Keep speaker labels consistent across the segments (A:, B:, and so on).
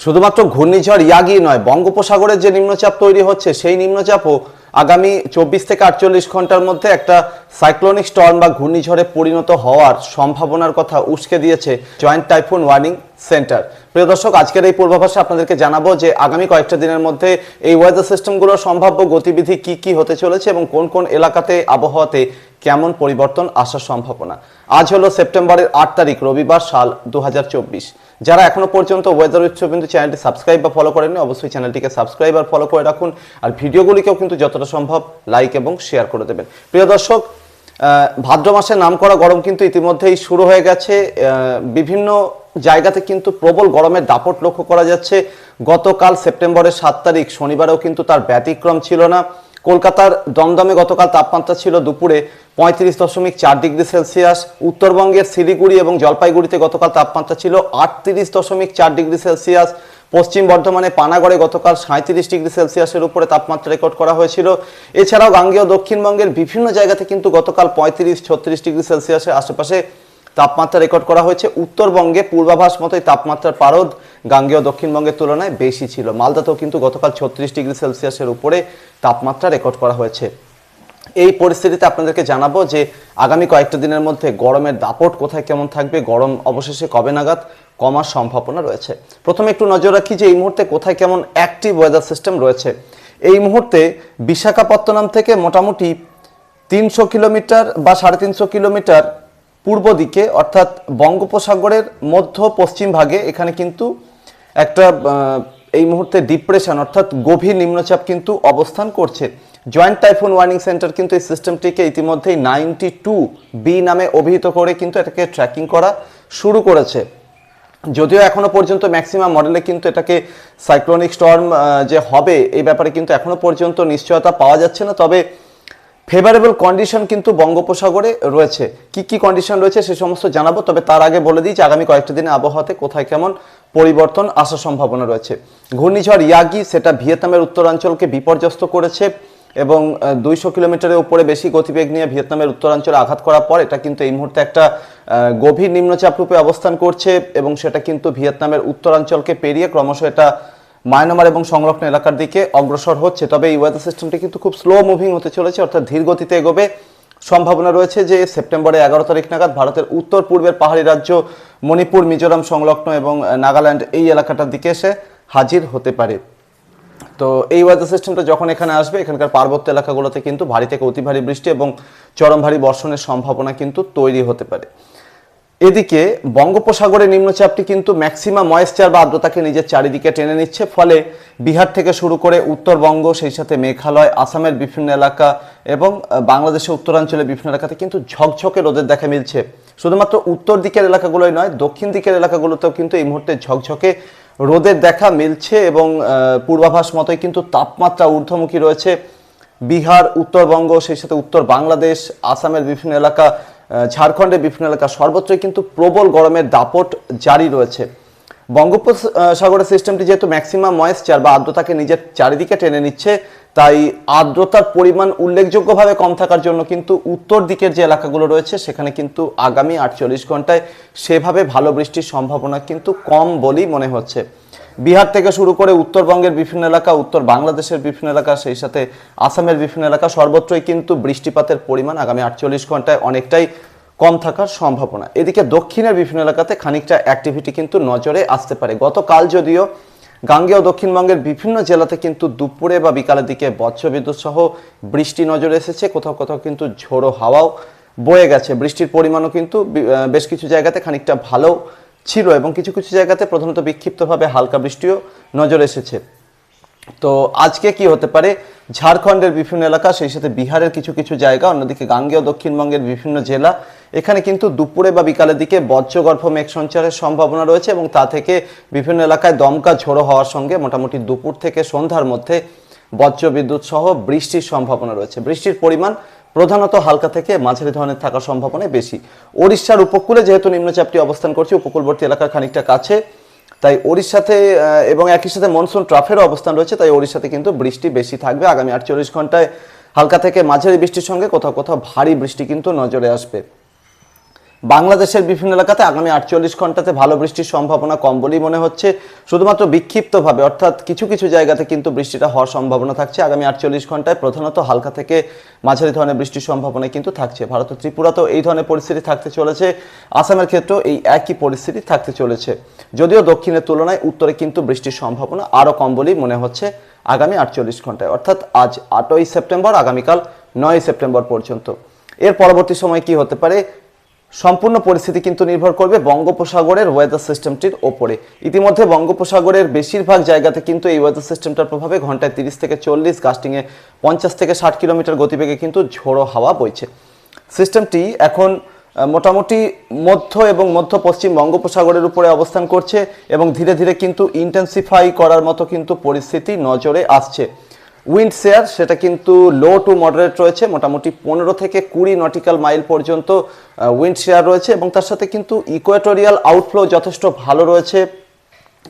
A: শুধুমাত্র ঘূর্ণিঝড় ইয়াগি নয় বঙ্গোপসাগরের যে নিম্নচাপ তৈরি হচ্ছে, সেই নিম্নচাপও আগামী চব্বিশ থেকে আটচল্লিশ ঘণ্টার মধ্যে একটা সাইক্লোনিক স্টর্ম বা ঘূর্ণিঝড়ে পরিণত হওয়ার সম্ভাবনার কথা উস্কে দিয়েছে জয়েন্ট টাইফুন ওয়ার্নিং সেন্টার। প্রিয় দর্শক, আজকের এই পূর্বাভাসে আপনাদেরকে জানাব যে আগামী কয়েকটা দিনের মধ্যে এই ওয়েদার সিস্টেমগুলোর সম্ভাব্য গতিবিধি কি কি হতে চলেছে এবং কোন কোন এলাকাতে আবহাওয়াতে কেমন পরিবর্তন আসার সম্ভাবনা। আজ হলো সেপ্টেম্বরের আট তারিখ, রবিবার সাল দু হাজার চব্বিশ। যারা এখনও পর্যন্ত ওয়েদার উৎসবিন্দু চ্যানেলটি সাবস্ক্রাইব বা ফলো করেননি, অবশ্যই চ্যানেলটিকে সাবস্ক্রাইব আর ফলো করে রাখুন। আর ভিডিওগুলিকেও কিন্তু যতটা সম্ভব লাইক এবং শেয়ার করে দেবেন। প্রিয় দর্শক ভাদ্র মাসে নাম করা গরম কিন্তু ইতিমধ্যেই শুরু হয়ে গেছে। বিভিন্ন জায়গাতে কিন্তু প্রবল গরমের দাপট লক্ষ্য করা যাচ্ছে। গতকাল সেপ্টেম্বরের সাত তারিখ শনিবারেও কিন্তু তার ব্যতিক্রম ছিল না। কলকাতার দমদমে গতকাল তাপমাত্রা ছিল দুপুরে পঁয়ত্রিশ দশমিক চার ডিগ্রি সেলসিয়াস। উত্তরবঙ্গের শিলিগুড়ি এবং জলপাইগুড়িতে গতকাল তাপমাত্রা ছিল আটত্রিশ দশমিক চার ডিগ্রি সেলসিয়াস। পশ্চিম বর্ধমানে পানাগড়ে গতকাল সাঁত্রিশ ডিগ্রি সেলসিয়াসের উপরে তাপমাত্রা রেকর্ড করা হয়েছিল। এছাড়াও গাঙ্গেয় দক্ষিণবঙ্গের বিভিন্ন জায়গাতে কিন্তু গতকাল পঁয়ত্রিশ, ছত্রিশ ডিগ্রি সেলসিয়াসের আশেপাশে তাপমাত্রা রেকর্ড করা হয়েছে। উত্তরবঙ্গে পূর্বাভাস মতোই তাপমাত্রার পারদ গাঙ্গেয় দক্ষিণবঙ্গের তুলনায় বেশি ছিল। মালদাতেও কিন্তু গতকাল ছত্রিশ ডিগ্রি সেলসিয়াসের উপরে তাপমাত্রা রেকর্ড করা হয়েছে। এই পরিস্থিতিতে আপনাদেরকে জানাব যে আগামী কয়েকটা দিনের মধ্যে গরমের দাপট কোথায় কেমন থাকবে, গরম অবশেষে কবে নাগাদ কমার সম্ভাবনা রয়েছে। প্রথমে একটু নজর রাখি যে এই মুহূর্তে কোথায় কেমন অ্যাক্টিভ ওয়েদার সিস্টেম রয়েছে। এই মুহূর্তে বিশাখাপত্তনম থেকে মোটামুটি তিনশো কিলোমিটার বা সাড়ে তিনশো কিলোমিটার পূর্ব দিকে, অর্থাৎ বঙ্গোপসাগরের মধ্য পশ্চিম ভাগে এখানে কিন্তু একটা এই মুহূর্তে ডিপ্রেশন অর্থাৎ গভীর নিম্নচাপ কিন্তু অবস্থান করছে। জয়েন্ট টাইফুন ওয়ার্নিং সেন্টার কিন্তু এই সিস্টেমটিকে ইতিমধ্যেই নাইনটি টু বি নামে অভিহিত করে কিন্তু এটাকে ট্র্যাকিং করা শুরু করেছে। যদিও এখনও পর্যন্ত ম্যাক্সিমাম মডেলে কিন্তু এটাকে সাইক্লোনিক স্টর্ম যে হবে, এই ব্যাপারে কিন্তু এখনও পর্যন্ত নিশ্চয়তা পাওয়া যাচ্ছে না। তবে ফেভারেবল কন্ডিশন কিন্তু বঙ্গোপসাগরে রয়েছে। কি কি কন্ডিশন রয়েছে সে সমস্ত জানাব, তবে তার আগে বলে দিই যে আগামী কয়েকটা দিনে আবহাওয়াতে কোথায় কেমন পরিবর্তন আসার সম্ভাবনা রয়েছে। ঘূর্ণিঝড় ইয়াগি, সেটা ভিয়েতনামের উত্তরাঞ্চলকে বিপর্যস্ত করেছে। এবং দুইশো কিলোমিটারের উপরে বেশি গতিবেগ নিয়ে ভিয়েতনামের উত্তরাঞ্চলে আঘাত করার পর এটা কিন্তু এই মুহূর্তে একটা গভীর নিম্নচাপ রূপে অবস্থান করছে এবং সেটা কিন্তু ভিয়েতনামের উত্তরাঞ্চলকে পেরিয়ে ক্রমশ এটা মায়ানমার এবং সংলগ্ন এলাকার দিকে অগ্রসর হচ্ছে। তবে এই ওয়েদার সিস্টেমটি কিন্তু খুব স্লো মুভিং হতে চলেছে, অর্থাৎ ধীর গতিতে এগোবে। সম্ভাবনা রয়েছে যে সেপ্টেম্বরে এগারো তারিখ নাগাদ ভারতের উত্তর পূর্বের পাহাড়ি রাজ্য মণিপুর, মিজোরাম, সংলগ্ন এবং নাগাল্যান্ড এই এলাকাটার দিকে এসে হাজির হতে পারে। তো এই ওয়েদার সিস্টেমটা যখন এখানে আসবে, এখানকার পার্বত্য এলাকাগুলোতে কিন্তু ভারী থেকে অতি ভারী বৃষ্টি এবং চরম ভারী বর্ষণের সম্ভাবনা কিন্তু তৈরি হতে পারে। এদিকে বঙ্গোপসাগরের নিম্নচাপটি কিন্তু ম্যাক্সিমাম ময়েশ্চার বা আর্দ্রতাকে নিজের চারিদিকে টেনে নিচ্ছে, ফলে বিহার থেকে শুরু করে উত্তরবঙ্গ, সেই সাথে মেঘালয়, আসামের বিভিন্ন এলাকা এবং বাংলাদেশের উত্তরাঞ্চলের বিভিন্ন এলাকাতে কিন্তু ঝকঝকে রোদের দেখা মিলছে। শুধুমাত্র উত্তর দিকের এলাকাগুলোই নয়, দক্ষিণ দিকের এলাকাগুলোতেও কিন্তু এই মুহূর্তে ঝকঝকে রোদের দেখা মিলছে এবং পূর্বাভাস মতোই কিন্তু তাপমাত্রা ঊর্ধ্বমুখী রয়েছে। বিহার, উত্তরবঙ্গ, সেই সাথে উত্তর বাংলাদেশ, আসামের বিভিন্ন এলাকা ঝাড়খণ্ডের বিভিন্ন এলাকা সর্বত্রই কিন্তু প্রবল গরমের দাপট জারি রয়েছে। বঙ্গোপসাগরের সিস্টেমটি যেহেতু ম্যাক্সিমাম ময়েশ্চার বা আর্দ্রতাকে নিজের চারিদিকে টেনে নিচ্ছে তাই আর্দ্রতার পরিমাণ উল্লেখযোগ্যভাবে কম থাকার জন্য কিন্তু উত্তর দিকের যে এলাকাগুলো রয়েছে, সেখানে কিন্তু আগামী আটচল্লিশ ঘন্টায় সেভাবে ভালো বৃষ্টির সম্ভাবনা কিন্তু কম বলেই মনে হচ্ছে। বিহার থেকে শুরু করে উত্তরবঙ্গের বিভিন্ন এলাকা, উত্তর বাংলাদেশের বিভিন্ন এলাকা, সেই সাথে আসামের বিভিন্ন এলাকা, সর্বত্রই কিন্তু বৃষ্টিপাতের পরিমাণ আগামী আটচল্লিশ ঘন্টায় অনেকটাই কম থাকার সম্ভাবনা। এদিকে দক্ষিণের বিভিন্ন এলাকাতে খানিকটা অ্যাক্টিভিটি কিন্তু নজরে আসতে পারে। গতকাল যদিও গাঙ্গেয় দক্ষিণবঙ্গের বিভিন্ন জেলাতে কিন্তু দুপুরে বা বিকালের দিকে বজ্রবিদ্যুৎ সহ বৃষ্টি নজরে এসেছে। কোথাও কোথাও কিন্তু ঝোড়ো হাওয়াও বয়ে গেছে। বৃষ্টির পরিমাণও কিন্তু বেশ কিছু জায়গাতে খানিকটা ভালো ছিল এবং কিছু কিছু জায়গাতে প্রধানত বিক্ষিপ্তভাবে হালকা বৃষ্টিও নজরে এসেছে। তো আজকে কি হতে পারে? ঝাড়খণ্ডের বিভিন্ন এলাকা, সেই সাথে বিহারের কিছু কিছু জায়গা, অন্যদিকে গাঙ্গেয় দক্ষিণবঙ্গের বিভিন্ন জেলা, এখানে কিন্তু দুপুরে বা বিকালের দিকে বজ্রগর্ভ মেঘ সঞ্চারের সম্ভাবনা রয়েছে এবং তা থেকে বিভিন্ন এলাকায় দমকা ঝোড়ো হওয়ার সঙ্গে মোটামুটি দুপুর থেকে সন্ধ্যার মধ্যে বজ্র বিদ্যুৎ সহ বৃষ্টির সম্ভাবনা রয়েছে। বৃষ্টির পরিমাণ প্রধানত হালকা থেকে মাঝারি ধরনের থাকার সম্ভাবনা বেশি। ওড়িশার উপকূলে যেহেতু নিম্নচাপটি অবস্থান করছে, উপকূলবর্তী এলাকার খানিকটা কাছে তাই ওড়িশাতে এবং একই সাথে মনসুন ট্রাফেরও অবস্থান রয়েছে, তাই ওড়িশাতে কিন্তু বৃষ্টি বেশি থাকবে। আগামী আটচল্লিশ ঘন্টায় হালকা থেকে মাঝারি বৃষ্টির সঙ্গে কোথাও কোথাও ভারী বৃষ্টি কিন্তু নজরে আসবে। বাংলাদেশের বিভিন্ন এলাকাতে আগামী আটচল্লিশ ঘন্টাতে ভালো বৃষ্টির সম্ভাবনা কম বলেই মনে হচ্ছে। শুধুমাত্র বিক্ষিপ্তভাবে, অর্থাৎ কিছু কিছু জায়গাতে কিন্তু বৃষ্টিটা হওয়ার সম্ভাবনা থাকছে। আগামী আটচল্লিশ ঘন্টায় প্রধানত হালকা থেকে মাঝারি ধরনের বৃষ্টির সম্ভাবনা কিন্তু থাকছে। ভারত ও ত্রিপুরাতেও এই ধরনের পরিস্থিতি থাকতে চলেছে। আসামের ক্ষেত্রেও এই একই পরিস্থিতি থাকতে চলেছে। যদিও দক্ষিণের তুলনায় উত্তরে কিন্তু বৃষ্টির সম্ভাবনা আরও কম বলেই মনে হচ্ছে আগামী আটচল্লিশ ঘন্টায়। অর্থাৎ আজ আটই সেপ্টেম্বর, আগামীকাল নয় সেপ্টেম্বর পর্যন্ত। এর পরবর্তী সময় কি হতে পারে? সম্পূর্ণ পরিস্থিতি কিন্তু নির্ভর করবে বঙ্গোপসাগরের ওয়েদার সিস্টেমটির ওপরে। ইতিমধ্যে বঙ্গোপসাগরের বেশিরভাগ জায়গাতে কিন্তু এই ওয়েদার সিস্টেমটার প্রভাবে ঘন্টায় তিরিশ থেকে চল্লিশ গাস্টিংয়ে পঞ্চাশ থেকে ষাট কিলোমিটার গতিবেগে কিন্তু ঝোড়ো হাওয়া বইছে। সিস্টেমটি এখন মোটামুটি মধ্য এবং মধ্য পশ্চিম বঙ্গোপসাগরের উপরে অবস্থান করছে এবং ধীরে ধীরে কিন্তু ইন্টেন্সিফাই করার মতো কিন্তু পরিস্থিতি নজরে আসছে। উইন্ড শেয়ার, সেটা কিন্তু লো টু মডারেট রয়েছে, মোটামুটি পনেরো থেকে কুড়ি নটিক্যাল মাইল পর্যন্ত উইন্ড শেয়ার রয়েছে এবং তার সাথে কিন্তু ইকুয়েটোরিয়াল আউটফ্লো যথেষ্ট ভালো রয়েছে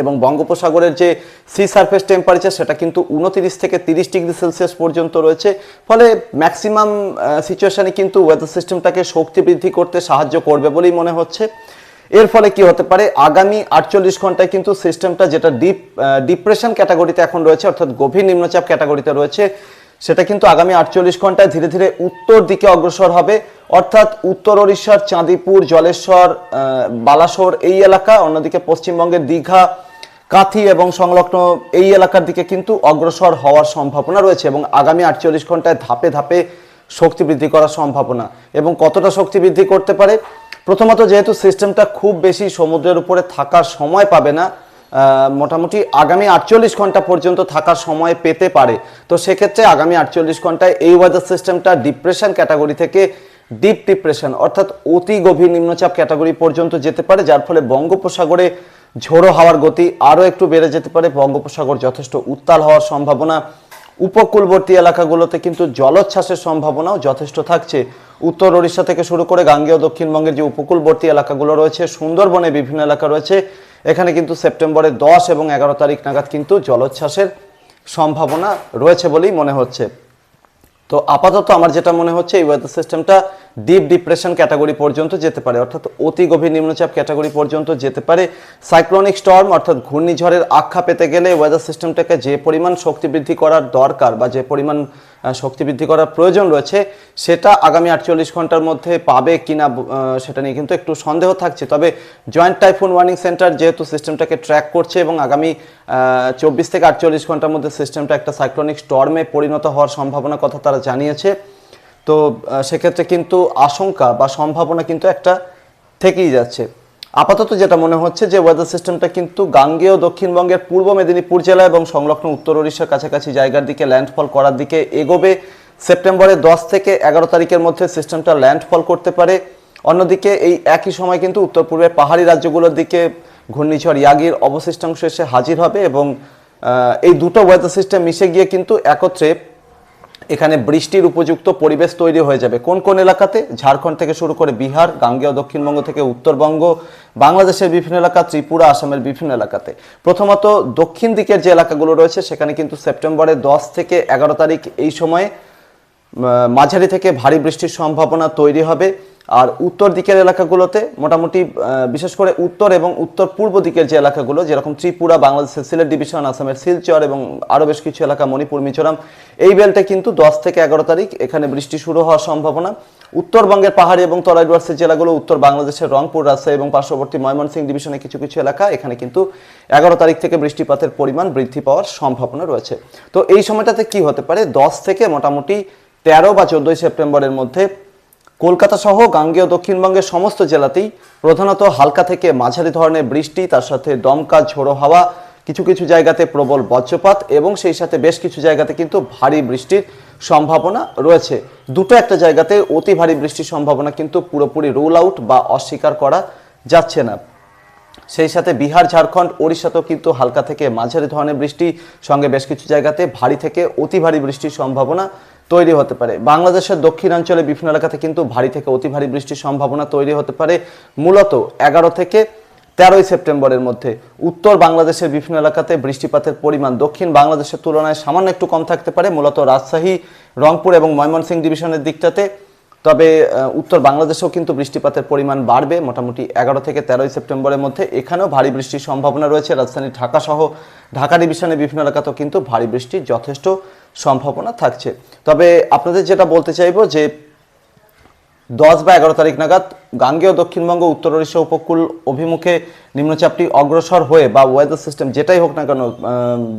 A: এবং বঙ্গোপসাগরের যে সি সারফেস টেম্পারেচার সেটা কিন্তু উনতিরিশ থেকে তিরিশ ডিগ্রি সেলসিয়াস পর্যন্ত রয়েছে। ফলে ম্যাক্সিমাম সিচুয়েশানে কিন্তু ওয়েদার সিস্টেমটাকে শক্তি বৃদ্ধি করতে সাহায্য করবে বলেই মনে হচ্ছে। এর ফলে কি হতে পারে? আগামী আটচল্লিশ ঘন্টায় কিন্তু সিস্টেমটা যেটা ডিপ ডিপ্রেশন ক্যাটাগরিতে এখন রয়েছে, অর্থাৎ গভীর নিম্নচাপ ক্যাটাগরিতে রয়েছে, সেটা কিন্তু আগামী আটচল্লিশ ঘন্টায় ধীরে ধীরে উত্তর দিকে অগ্রসর হবে। অর্থাৎ উত্তর ওড়িশার চাঁদিপুর, জলেশ্বর বালাসোর এই এলাকা, অন্যদিকে পশ্চিমবঙ্গের দীঘা, কাঁথি এবং সংলগ্ন এই এলাকার দিকে কিন্তু অগ্রসর হওয়ার সম্ভাবনা রয়েছে এবং আগামী আটচল্লিশ ঘন্টায় ধাপে ধাপে শক্তি বৃদ্ধি করার সম্ভাবনা। এবং কতটা শক্তি বৃদ্ধি করতে পারে? প্রথমত যেহেতু সিস্টেমটা খুব বেশি সমুদ্রের উপরে থাকার সময় পাবে না মোটামুটি আগামী আটচল্লিশ ঘণ্টা পর্যন্ত থাকার সময় পেতে পারে। তো সেক্ষেত্রে আগামী আটচল্লিশ ঘন্টায় এই ওয়েদার সিস্টেমটা ডিপ্রেশন ক্যাটাগরি থেকে ডিপ ডিপ্রেশন অর্থাৎ অতি গভীর নিম্নচাপ ক্যাটাগরি পর্যন্ত যেতে পারে, যার ফলে বঙ্গোপসাগরে ঝোড়ো হাওয়ার গতি আরও একটু বেড়ে যেতে পারে। বঙ্গোপসাগর যথেষ্ট উত্তাল হওয়ার সম্ভাবনা উপকূলবর্তী এলাকাগুলোতে কিন্তু জলোচ্ছ্বাসের সম্ভাবনাও যথেষ্ট থাকছে। উত্তর ওড়িশা থেকে শুরু করে গাঙ্গেয় দক্ষিণবঙ্গের যে উপকূলবর্তী এলাকাগুলো রয়েছে, সুন্দরবনে বিভিন্ন এলাকা রয়েছে, এখানে কিন্তু সেপ্টেম্বরের দশ এবং এগারো তারিখ নাগাদ কিন্তু জলোচ্ছ্বাসের সম্ভাবনা রয়েছে বলেই মনে হচ্ছে। তো আপাতত আমার যেটা মনে হচ্ছে, এই ওয়েদার সিস্টেমটা ডিপ ডিপ্রেশন ক্যাটাগরি পর্যন্ত যেতে পারে, অর্থাৎ অতি গভীর নিম্নচাপ ক্যাটাগরি পর্যন্ত যেতে পারে। সাইক্লোনিক স্টর্ম অর্থাৎ ঘূর্ণিঝড়ের আখ্যা পেতে গেলে ওয়েদার সিস্টেমটাকে যে পরিমাণ শক্তি বৃদ্ধি করার দরকার বা যে পরিমাণ শক্তি বৃদ্ধি করার প্রয়োজন রয়েছে, সেটা আগামী আটচল্লিশ ঘণ্টার মধ্যে পাবে কিনা সেটা নিয়ে কিন্তু একটু সন্দেহ থাকছে। তবে জয়েন্ট টাইফুন ওয়ার্নিং সেন্টার যেহেতু সিস্টেমটাকে ট্র্যাক করছে এবং আগামী চব্বিশ থেকে আটচল্লিশ ঘণ্টার মধ্যে সিস্টেমটা একটা সাইক্লোনিক স্টর্মে পরিণত হওয়ার সম্ভাবনার কথা তারা জানিয়েছে তো সেক্ষেত্রে কিন্তু আশঙ্কা বা সম্ভাবনা কিন্তু একটা থেকেই যাচ্ছে। আপাতত যেটা মনে হচ্ছে যে ওয়েদার সিস্টেমটা কিন্তু গাঙ্গেয় দক্ষিণবঙ্গের পূর্ব মেদিনীপুর জেলা এবং সংলগ্ন উত্তর ওড়িশার কাছাকাছি জায়গার দিকে ল্যান্ডফল করার দিকে এগোবে। সেপ্টেম্বরের দশ থেকে এগারো তারিখের মধ্যে সিস্টেমটা ল্যান্ডফল করতে পারে। অন্যদিকে এই একই সময় কিন্তু উত্তর পূর্বের পাহাড়ি রাজ্যগুলোর দিকে ঘূর্ণিঝড় ইয়াগির অবশিষ্টাংশ এসে হাজির হবে এবং এই দুটো ওয়েদার সিস্টেম মিশে গিয়ে কিন্তু একত্রে এখানে বৃষ্টির উপযুক্ত পরিবেশ তৈরি হয়ে যাবে। কোন কোন এলাকাতে? ঝাড়খণ্ড থেকে শুরু করে বিহার, গাঙ্গেয়, দক্ষিণবঙ্গ থেকে উত্তরবঙ্গ, বাংলাদেশের বিভিন্ন এলাকা, ত্রিপুরা, আসামের বিভিন্ন এলাকাতে। প্রথমত দক্ষিণ দিকের যে এলাকাগুলো রয়েছে, সেখানে কিন্তু সেপ্টেম্বরের দশ থেকে এগারো তারিখ এই সময়ে মাঝারি থেকে ভারী বৃষ্টির সম্ভাবনা তৈরি হবে। আর উত্তর দিকের এলাকাগুলোতে মোটামুটি বিশেষ করে উত্তর এবং উত্তর পূর্ব দিকের যে এলাকাগুলো, যেরকম ত্রিপুরা, বাংলাদেশের সিলেট ডিভিশন, আসামের শিলচর এবং আরও বেশ কিছু এলাকা, মণিপুর, মিজোরাম, এই বেলটা কিন্তু দশ থেকে এগারো তারিখ এখানে বৃষ্টি শুরু হওয়ার সম্ভাবনা। উত্তরবঙ্গের পাহাড়ি এবং তরাই ডুয়ার্সের জেলাগুলো, উত্তর বাংলাদেশের রংপুর, রাজশাহী এবং পার্শ্ববর্তী ময়মনসিংহ ডিভিশনের কিছু কিছু এলাকা, এখানে কিন্তু এগারো তারিখ থেকে বৃষ্টিপাতের পরিমাণ বৃদ্ধি পাওয়ার সম্ভাবনা রয়েছে। তো এই সময়টাতে কি হতে পারে? দশ থেকে মোটামুটি তেরো বা চোদ্দোই সেপ্টেম্বরের মধ্যে কলকাতা সহ গাঙ্গেয় দক্ষিণবঙ্গের সমস্ত জেলাতেই প্রধানত হালকা থেকে মাঝারি ধরনের বৃষ্টি, তার সাথে দমকা, ঝোড়ো হাওয়া, কিছু কিছু জায়গাতে প্রবল বজ্রপাত এবং সেই সাথে বেশ কিছু জায়গাতে কিন্তু ভারী বৃষ্টির সম্ভাবনা রয়েছে। দুটো একটা জায়গাতে অতি ভারী বৃষ্টির সম্ভাবনা কিন্তু পুরোপুরি রুল আউট বা অস্বীকার করা যাচ্ছে না। সেই সাথে বিহার, ঝাড়খণ্ড, ওড়িশাতেও কিন্তু হালকা থেকে মাঝারি ধরনের বৃষ্টি সঙ্গে বেশ কিছু জায়গাতে ভারী থেকে অতি ভারী বৃষ্টির সম্ভাবনা তৈরি হতে পারে। বাংলাদেশের দক্ষিণাঞ্চলে বিভিন্ন এলাকাতে কিন্তু ভারী থেকে অতি ভারী বৃষ্টির সম্ভাবনা তৈরি হতে পারে। মূলত এগারো থেকে তেরোই সেপ্টেম্বরের মধ্যে উত্তর বাংলাদেশের বিভিন্ন এলাকাতে বৃষ্টিপাতের পরিমাণ দক্ষিণ বাংলাদেশের তুলনায় সামান্য একটু কম থাকতে পারে। মূলত রাজশাহী, রংপুর এবং ময়মনসিংহ ডিভিশনের দিকটাতে তবে উত্তর বাংলাদেশেও কিন্তু বৃষ্টিপাতের পরিমাণ বাড়বে মোটামুটি এগারো থেকে তেরোই সেপ্টেম্বরের মধ্যে। এখানেও ভারী বৃষ্টির সম্ভাবনা রয়েছে। রাজধানী ঢাকা সহ ঢাকা ডিভিশনের বিভিন্ন এলাকাতেও কিন্তু ভারী বৃষ্টির যথেষ্ট সম্ভাবনা থাকছে। তবে আপনাদের যেটা বলতে চাইব যে, দশ বা এগারো তারিখ নাগাদ গাঙ্গেয় দক্ষিণবঙ্গ, উত্তর ওড়িশা উপকূল অভিমুখে নিম্নচাপটি অগ্রসর হয়ে বা ওয়েদার সিস্টেম যেটাই হোক না কেন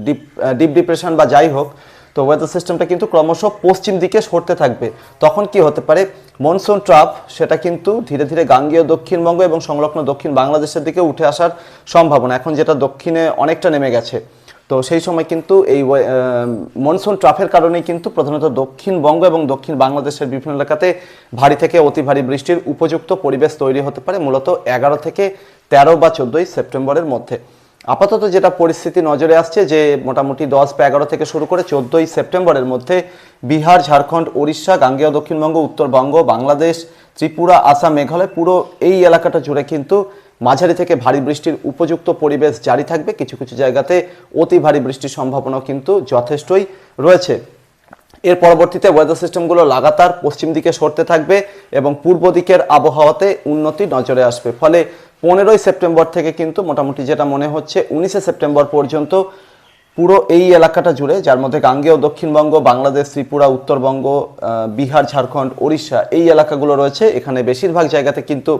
A: ডিপ ডিপ ডিপ্রেশন বা যাই হোক তো ওয়েদার সিস্টেমটা কিন্তু ক্রমশ পশ্চিম দিকে সরতে থাকবে। তখন কি হতে পারে? মনসুন ট্রাপ সেটা কিন্তু ধীরে ধীরে গাঙ্গেয় দক্ষিণবঙ্গ এবং সংলগ্ন দক্ষিণ বাংলাদেশের দিকে উঠে আসার সম্ভাবনা। এখন যেটা দক্ষিণে অনেকটা নেমে গেছে। তো সেই সময় কিন্তু এই মনসুন ট্রাফের কারণেই কিন্তু প্রধানত দক্ষিণবঙ্গ এবং দক্ষিণ বাংলাদেশের বিভিন্ন এলাকাতে ভারী থেকে অতি ভারী বৃষ্টির উপযুক্ত পরিবেশ তৈরি হতে পারে, মূলত এগারো থেকে তেরো বা চোদ্দোই সেপ্টেম্বরের মধ্যে। আপাতত যেটা পরিস্থিতি নজরে আসছে যে মোটামুটি দশ বা এগারো থেকে শুরু করে চোদ্দোই সেপ্টেম্বরের মধ্যে বিহার, ঝাড়খণ্ড উড়িষ্যা গাঙ্গেয়, দক্ষিণবঙ্গ, উত্তরবঙ্গ, বাংলাদেশ, ত্রিপুরা, আসাম, মেঘালয়, পুরো এই এলাকাটা জুড়ে কিন্তু মাঝারি থেকে ভারী বৃষ্টির উপযুক্ত পরিবেশ জারি থাকবে। কিছু কিছু জায়গাতে অতি ভারী বৃষ্টির সম্ভাবনাও কিন্তু যথেষ্টই রয়েছে। এর পরবর্তীতে ওয়েদার সিস্টেমগুলো লাগাতার পশ্চিম দিকে সরতে থাকবে এবং পূর্ব দিকের আবহাওয়াতে উন্নতি নজরে আসবে। ফলে পনেরোই সেপ্টেম্বর থেকে কিন্তু মোটামুটি যেটা মনে হচ্ছে, উনিশে সেপ্টেম্বর পর্যন্ত পুরো এই এলাকাটা জুড়ে, যার মধ্যে গাঙ্গেয়, দক্ষিণবঙ্গ, বাংলাদেশ, ত্রিপুরা, উত্তরবঙ্গ বিহার, ঝাড়খণ্ড, ওড়িশা এই এলাকাগুলো রয়েছে। এখানে বেশিরভাগ জায়গাতে কিন্তু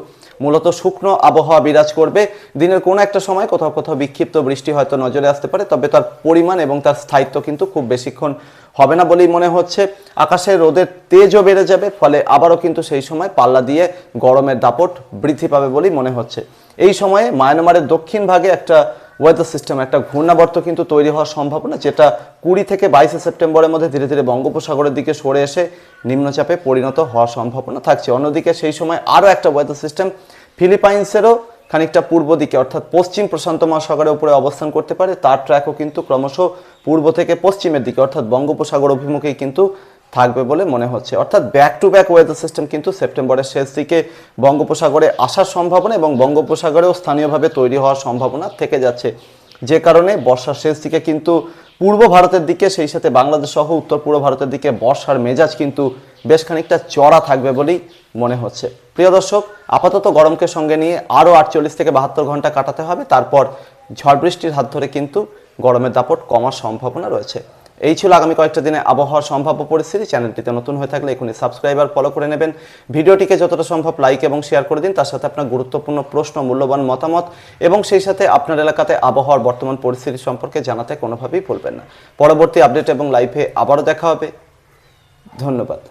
A: মূলত শুকনো আবহাওয়া বিরাজ করবে। দিনের কোনো একটা সময় কোথাও কোথাও বিক্ষিপ্ত বৃষ্টি হয়তো নজরে আসতে পারে, তবে তার পরিমাণ এবং তার স্থায়িত্ব কিন্তু খুব বেশিক্ষণ হবে না বলেই মনে হচ্ছে। আকাশে রোদের তেজও বেড়ে যাবে, ফলে আবারও কিন্তু সেই সময় পাল্লা দিয়ে গরমের দাপট বৃদ্ধি পাবে বলেই মনে হচ্ছে। এই সময়ে মায়ানমারের দক্ষিণ ভাগে একটা ওয়েদার সিস্টেম একটা ঘূর্ণাবর্ত কিন্তু তৈরি হওয়ার সম্ভাবনা, যেটা কুড়ি থেকে বাইশে সেপ্টেম্বরের মধ্যে ধীরে ধীরে বঙ্গোপসাগরের দিকে সরে এসে নিম্নচাপে পরিণত হওয়ার সম্ভাবনা থাকছে। অন্যদিকে সেই সময় আরও একটা ওয়েদার সিস্টেম ফিলিপাইন্সেরও খানিকটা পূর্ব দিকে, অর্থাৎ পশ্চিম প্রশান্ত মহাসাগরের উপরে অবস্থান করতে পারে। তার ট্র্যাকও কিন্তু ক্রমশ পূর্ব থেকে পশ্চিমের দিকে, অর্থাৎ বঙ্গোপসাগর অভিমুখেই কিন্তু থাকবে বলে মনে হচ্ছে। অর্থাৎ back to back weather system কিন্তু সেপ্টেম্বরের শেষ দিকে বঙ্গোপসাগরে আসার সম্ভাবনা এবং বঙ্গোপসাগরেও স্থানীয়ভাবে তৈরি হওয়ার সম্ভাবনা থেকে যাচ্ছে। যে কারণে বর্ষার শেষ দিকে কিন্তু পূর্ব ভারতের দিকে, সেই সাথে বাংলাদেশ সহ উত্তর পূর্ব ভারতের দিকে বর্ষার মেজাজ কিন্তু বেশ খানিকটা চড়া থাকবে বলেই মনে হচ্ছে। প্রিয় দর্শক, আপাতত গরমকে সঙ্গে নিয়ে আরও আটচল্লিশ থেকে বাহাত্তর ঘণ্টা কাটাতে হবে। তারপর ঝড় বৃষ্টির হাত ধরে কিন্তু গরমের দাপট কমার সম্ভাবনা রয়েছে। এই ছিল আগামী কয়েকটা দিনে আবহাওয়ার সম্ভাব্য পরিস্থিতি। চ্যানেলটিতে নতুন হয়ে থাকলে এখনই সাবস্ক্রাইব আর ফলো করে নেবেন। ভিডিওটিকে যতটা সম্ভব লাইক এবং শেয়ার করে দিন, তার সাথে আপনার গুরুত্বপূর্ণ প্রশ্ন, মূল্যবান মতামত এবং সেই সাথে আপনার এলাকাতে আবহাওয়ার বর্তমান পরিস্থিতি সম্পর্কে জানাতে কোনোভাবেই ভুলবেন না। পরবর্তী আপডেট এবং লাইভে আবারও দেখা হবে। ধন্যবাদ।